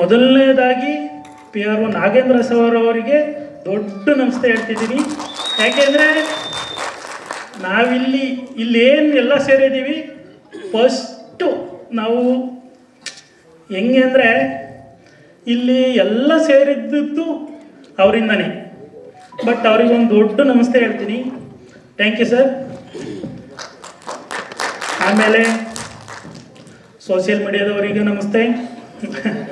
ಮೊದಲನೇದಾಗಿ P R O Nagendra ಸವರ್ ಅವರಿಗೆ ದೊಡ್ಡ ನಮಸ್ತೆ ಹೇಳ್ತಿದ್ದೀನಿ. ಯಾಕೆಂದರೆ ನಾವಿಲ್ಲಿ ಇಲ್ಲೇನು ಎಲ್ಲ ಸೇರಿದ್ದೀವಿ. ಫಸ್ಟು ನಾವು ಹೆಂಗೆ ಅಂದರೆ ಇಲ್ಲಿ ಎಲ್ಲ ಸೇರಿದ್ದದ್ದು ಅವರಿಂದನೇ. ಬಟ್ ಅವ್ರಿಗೆ ಒಂದು ದೊಡ್ಡ ನಮಸ್ತೆ ಹೇಳ್ತೀನಿ. ಥ್ಯಾಂಕ್ ಯು ಸರ್ ಆಮೇಲೆ ಸೋಷಿಯಲ್ ಮೀಡಿಯಾದವರಿಗೂ ನಮಸ್ತೆ.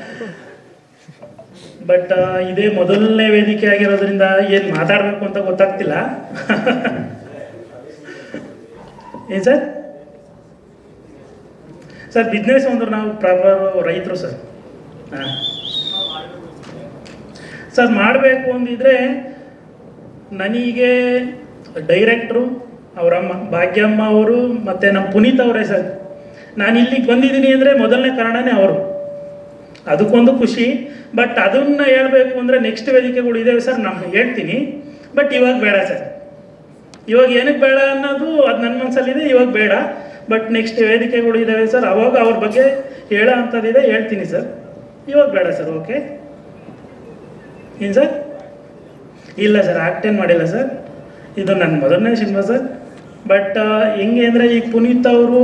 ಬಟ್ ಇದೇ ಮೊದಲನೇ ವೇದಿಕೆ ಆಗಿರೋದ್ರಿಂದ ಏನು ಮಾತಾಡಬೇಕು ಅಂತ ಗೊತ್ತಾಗ್ತಿಲ್ಲ. ಏನು ಸರ್? ಸರ್ ಬಿಸ್ನೆಸ್ ಅಂದ್ರೆ ನಾವು ಪ್ರಾಪರ್ ರೈತರು ಸರ್. ಸರ್, ಮಾಡಬೇಕು ಅಂದಿದ್ರೆ ನನಗೆ ಡೈರೆಕ್ಟ್ರು ಅವರಮ್ಮ, ಭಾಗ್ಯಮ್ಮ ಅವರು ಮತ್ತು ನಮ್ಮ ಪುನೀತ್ ಅವರೇ ಸರ್. ನಾನು ಇಲ್ಲಿಗೆ ಬಂದಿದ್ದೀನಿ ಅಂದರೆ ಮೊದಲನೇ ಕಾರಣನೇ ಅವರು. ಅದಕ್ಕೊಂದು ಖುಷಿ. ಬಟ್ ಅದನ್ನ ಹೇಳಬೇಕು ಅಂದರೆ ನೆಕ್ಸ್ಟ್ ವೇದಿಕೆಗಳು ಇದ್ದಾವೆ ಸರ್ ನಾನು ಹೇಳ್ತೀನಿ. ಬಟ್ ಇವಾಗ ಬೇಡ ಸರ್ ಇವಾಗ ಏನಕ್ಕೆ ಬೇಡ ಅನ್ನೋದು ಅದು ನನ್ನ ಮನಸ್ಸಲ್ಲಿದೆ ಇವಾಗ ಬೇಡ. ಬಟ್ ನೆಕ್ಸ್ಟ್ ವೇದಿಕೆಗಳು ಇದ್ದಾವೆ ಸರ್ ಅವಾಗ ಅವ್ರ ಬಗ್ಗೆ ಹೇಳೋ ಅಂಥದ್ದಿದೆ, ಹೇಳ್ತೀನಿ ಸರ್ ಇವಾಗ ಬೇಡ ಸರ್ ಓಕೆ ಏನು ಸರ್ ಇಲ್ಲ ಸರ್ ಆಕ್ಟೇನ್ ಮಾಡಿಲ್ಲ ಸರ್ ಇದು ನನ್ನ ಮೊದಲನೇ ಸಿನಿಮಾ ಸರ್ ಬಟ್ ಹೆಂಗೆ ಅಂದರೆ ಈಗ ಪುನೀತ್ ಅವರು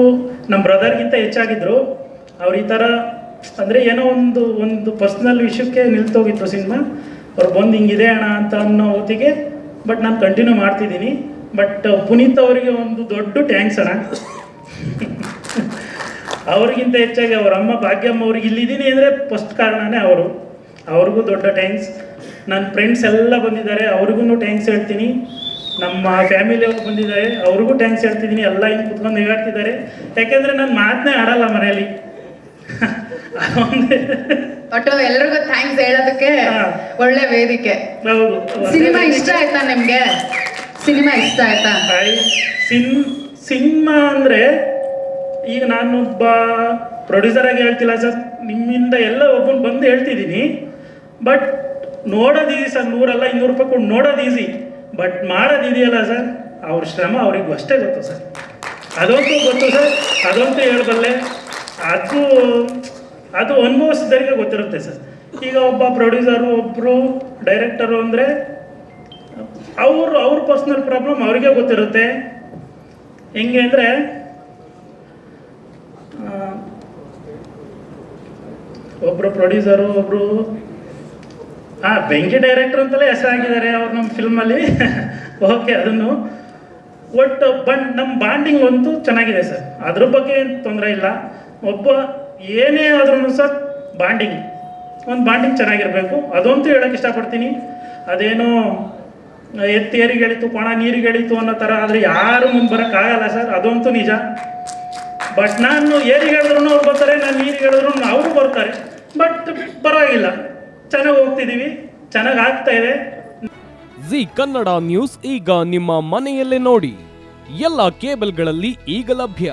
ನಮ್ಮ ಬ್ರದರ್ಗಿಂತ ಹೆಚ್ಚಾಗಿದ್ದರು ಅವ್ರು ಈ ಥರ ಅಂದರೆ ಏನೋ ಒಂದು ಒಂದು ಪರ್ಸ್ನಲ್ ವಿಷಯಕ್ಕೆ ನಿಲ್ತೋಗಿತ್ತು ಸಿನಿಮಾ. ಅವ್ರು ಬಂದು ಹಿಂಗಿದೆ ಅಣ್ಣ ಅಂತ ಅನ್ನೋ ಹೊತ್ತಿಗೆ ಬಟ್ ನಾನು ಕಂಟಿನ್ಯೂ ಮಾಡ್ತಿದ್ದೀನಿ. ಬಟ್ ಪುನೀತ್ ಅವರಿಗೆ ಒಂದು ದೊಡ್ಡ ಟ್ಯಾಂಕ್ಸ್ ಅಣ್ಣ. ಅವ್ರಿಗಿಂತ ಹೆಚ್ಚಾಗಿ ಅವ್ರ ಅಮ್ಮ ಭಾಗ್ಯಮ್ಮ ಅವ್ರಿಗೆ ಇಲ್ಲಿದ್ದೀನಿ ಅಂದರೆ ಫಸ್ಟ್ ಕಾರಣನೇ ಅವರು. ಅವ್ರಿಗೂ ದೊಡ್ಡ ಟ್ಯಾಂಕ್ಸ್ ನನ್ನ ಫ್ರೆಂಡ್ಸ್ ಎಲ್ಲ ಬಂದಿದ್ದಾರೆ ಅವ್ರಿಗೂ ಟ್ಯಾಂಕ್ಸ್ ಹೇಳ್ತೀನಿ. ನಮ್ಮ ಫ್ಯಾಮಿಲಿ ಅವ್ರು ಬಂದಿದ್ದಾರೆ, ಅವ್ರಿಗೂ ಟ್ಯಾಂಕ್ಸ್ ಹೇಳ್ತಿದ್ದೀನಿ. ಎಲ್ಲ ಹಿಂಗೆ ಕುತ್ಕೊಂಡು ಹೇಳ್ತಿದ್ದಾರೆ ಯಾಕೆಂದರೆ ನಾನು ಮಾತನ್ನೇ ಆಡಲ್ಲ ಮನೆಯಲ್ಲಿ. ಒಟ್ಟು ಎಲ್ಲರಿಗೂ ಥ್ಯಾಂಕ್ಸ್ ಹೇಳೋದಕ್ಕೆ. ಒಳ್ಳೆ ವೇದಿಕೆ. ಸಿನಿಮಾ ಇಷ್ಟ ಆಯ್ತಾ ನಿಮ್ಗೆ? ಸಿನಿಮಾ ಇಷ್ಟ ಆಯ್ತಾ? ಸಿನ್ ಸಿನಿಮಾ ಅಂದ್ರೆ ಈಗ ನಾನು ಒಬ್ಬ ಪ್ರೊಡ್ಯೂಸರ್ ಆಗಿ ಹೇಳ್ತಿಲ್ಲ ಸರ್. ನಿಮ್ಮಿಂದ ಎಲ್ಲ ಒಬ್ಬನ್ ಬಂದು ಹೇಳ್ತಿದ್ದೀನಿ. ಬಟ್ ನೋಡೋದು ಈಸಿ ಸರ್. ನೂರಲ್ಲ ಇನ್ನೂರು ರೂಪಾಯಿ ಕೊಟ್ಟು ನೋಡೋದು ಈಸಿ ಬಟ್ ಮಾಡೋದು ಇದೆಯಲ್ಲ ಸರ್ ಅವ್ರ ಶ್ರಮ ಅವ್ರಿಗೆ ಅಷ್ಟೇ ಗೊತ್ತು ಸರ್. ಅದಂತೂ ಗೊತ್ತು ಸರ್. ಅದಂತೂ ಹೇಳಬಲ್ಲೆ. ಅದು ಅದು ಅನುಭವಿಸಿದವರಿಗೆ ಗೊತ್ತಿರುತ್ತೆ ಸರ್. ಈಗ ಒಬ್ಬ ಪ್ರೊಡ್ಯೂಸರು ಒಬ್ಬರು ಡೈರೆಕ್ಟರು ಅಂದರೆ ಅವರು, ಅವ್ರ ಪರ್ಸ್ನಲ್ ಪ್ರಾಬ್ಲಮ್ ಅವರಿಗೆ ಗೊತ್ತಿರುತ್ತೆ. ಹೆಂಗೆ ಅಂದರೆ ಒಬ್ಬರು ಪ್ರೊಡ್ಯೂಸರು ಒಬ್ಬರು ಹಾಂ ಬೆಂಕಿ ಡೈರೆಕ್ಟರ್ ಅಂತಲೇ ಹೆಸರಾಗಿದ್ದಾರೆ ಅವ್ರು ನಮ್ಮ ಫಿಲ್ಮಲ್ಲಿ ಓಕೆ ಅದನ್ನು. ಒಟ್ಟು ಬಂಡ್ ನಮ್ಮ ಬಾಂಡಿಂಗ್ ಅಂತೂ ಚೆನ್ನಾಗಿದೆ ಸರ್. ಅದ್ರ ಬಗ್ಗೆ ಏನು ತೊಂದರೆ ಇಲ್ಲ. ಒಬ್ಬ ಏನೇ ಆದ್ರೂ ಸರ್ ಬಾಂಡಿಂಗ್, ಒಂದು ಬಾಂಡಿಂಗ್ ಚೆನ್ನಾಗಿರಬೇಕು. ಅದಂತೂ ಹೇಳೋಕ್ಕೆ ಇಷ್ಟಪಡ್ತೀನಿ. ಅದೇನೋ ಎತ್ತಿ ಏರಿಗೆ ಎಳಿತು ಕೊಣ ನೀರಿಗೆ ಎಳಿತು ಅನ್ನೋ ಥರ ಆದರೆ ಯಾರು ಮುಂದೆ ಬರೋಕ್ಕಾಗಲ್ಲ ಸರ್. ಅದಂತೂ ನಿಜ. ಬಟ್ ನಾನು ಏರಿಗೆ ಹೇಳಿದ್ರು ಅವ್ರು ಬರ್ತಾರೆ, ನಾನು ನೀರಿಗೆ ಹೇಳಿದ್ರು ಅವರು ಬರ್ತಾರೆ. ಬಟ್ ಪರವಾಗಿಲ್ಲ. ಚೆನ್ನಾಗಿ ಹೋಗ್ತಿದ್ದೀವಿ ಚೆನ್ನಾಗಿ ಆಗ್ತಾ ಇದೆ. ಜಿ ಕನ್ನಡ ನ್ಯೂಸ್ ಈಗ ನಿಮ್ಮ ಮನೆಯಲ್ಲೇ ನೋಡಿ. ಎಲ್ಲ ಕೇಬಲ್ಗಳಲ್ಲಿ ಈಗ ಲಭ್ಯ.